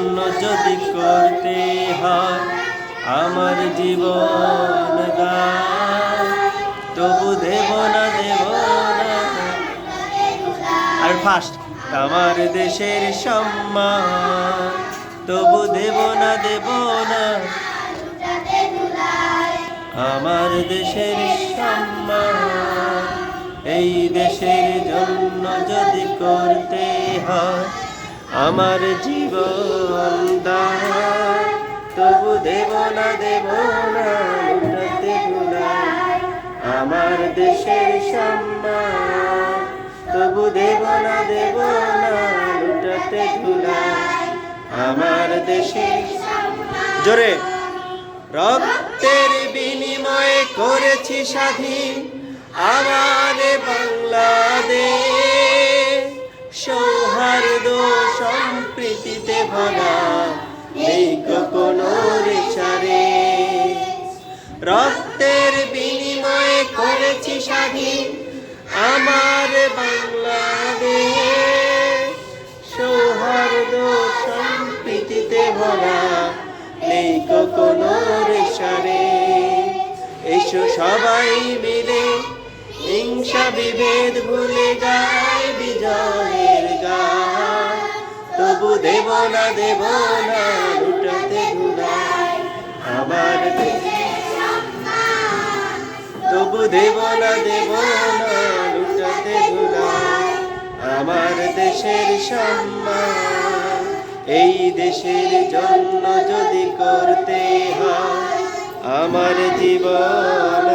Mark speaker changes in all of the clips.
Speaker 1: জন্য যদি করতে হয় আমার জীবন তবু দেব না দেব না। আর ফার্স্ট আমার দেশের সম্মান। তবু দেব না দেব না। আমার দেশের সম্মান। এই দেশের জন্য যদি করতে হয় আমার জীবন দান। তবু দেব না দেব না আমার দেশের সম্মান। তবু দেব না দেব না লুটাতে ধুলাই আমার দেশের জোরে। রক্তের বিনিময়ে করেছি স্বাধীন। আমার বাংলাদেশ। সৌহার্দ্য সম্প্রীতিতে ভরা নেই কোনো রেশারে রক্তের বিনিময়ে করেছি স্বাধীন আমার বাংলাদেশ। সৌহার্দ্য সম্প্রীতিতে ভরা নেই কোনো রেশারে এসো সবাই মিলে হিংসা বিভেদ ভুলে গায় তবু দেব না দেব না, লুটাতে আমার তবু দেব না দেব না, লুটাতে আমার দেশের সম্মান, এই দেশের জন্য যদি করতে হয়, আমার জীবন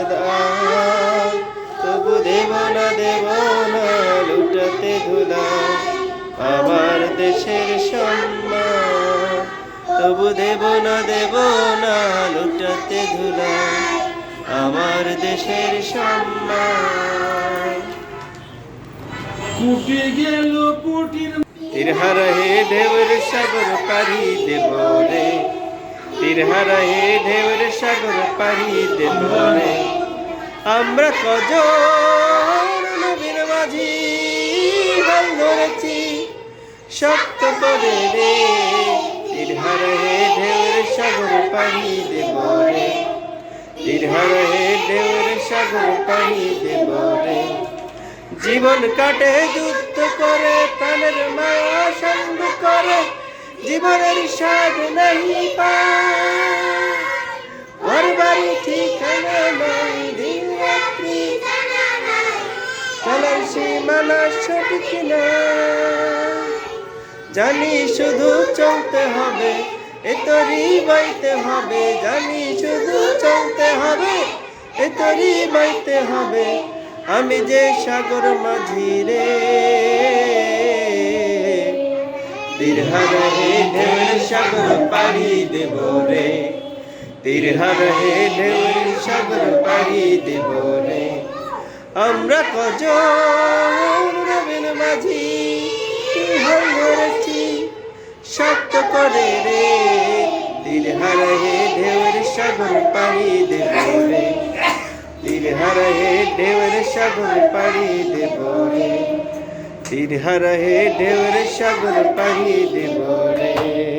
Speaker 1: তবু দেব না দেব না, লুটাতে ধুলাই আমার দেশের সম্মান। তবু দেব না দেব না লুটাতে ধুলাই আমার দেশের সম্মান।
Speaker 2: কুটি গেল কুটির
Speaker 1: তিরহার হে ঢেউর সাগর পারি দেব রে। তিরহার হে ঢেউর সাগর পারি দেব রে। আমরা কজন নবীর মাঝি হাল ধরেছি। শক্ত করে রে। তিরহার হে ঢেউর সাগর পারি দেব রে তিরহার হে ঢেউর সাগর পারি দেব রে জীবন কাটে যুদ্ধ করে, প্রাণের মায়া সঙ্গ করে। জীবনের স্বাদ নাহি পায়। ঘর বাড়ি ঠিকানা নাই, দিন রাত্রি। চলার সীমানা সঠিক না। জানি শুধু চলতে হবে, এ তরি বাইতে হবে। জানি শুধু চলতে হবে, এ তরি বাইতে হবে। আমি যে সাগর মাঝি রে, তিরহার সাগর পাড়ি দেব রে। তিরহার হে ঢেউর সাগর পাড়ি দেব রে। আমরা কজন শক্ত করে রে। তীর হে ঢেউর সাগর পাড়ি দেব রে। তীর হে ঢেউর সাগর পাড়ি দেব রে। তীর হে ঢেউর সাগর পাড়ি দেব রে।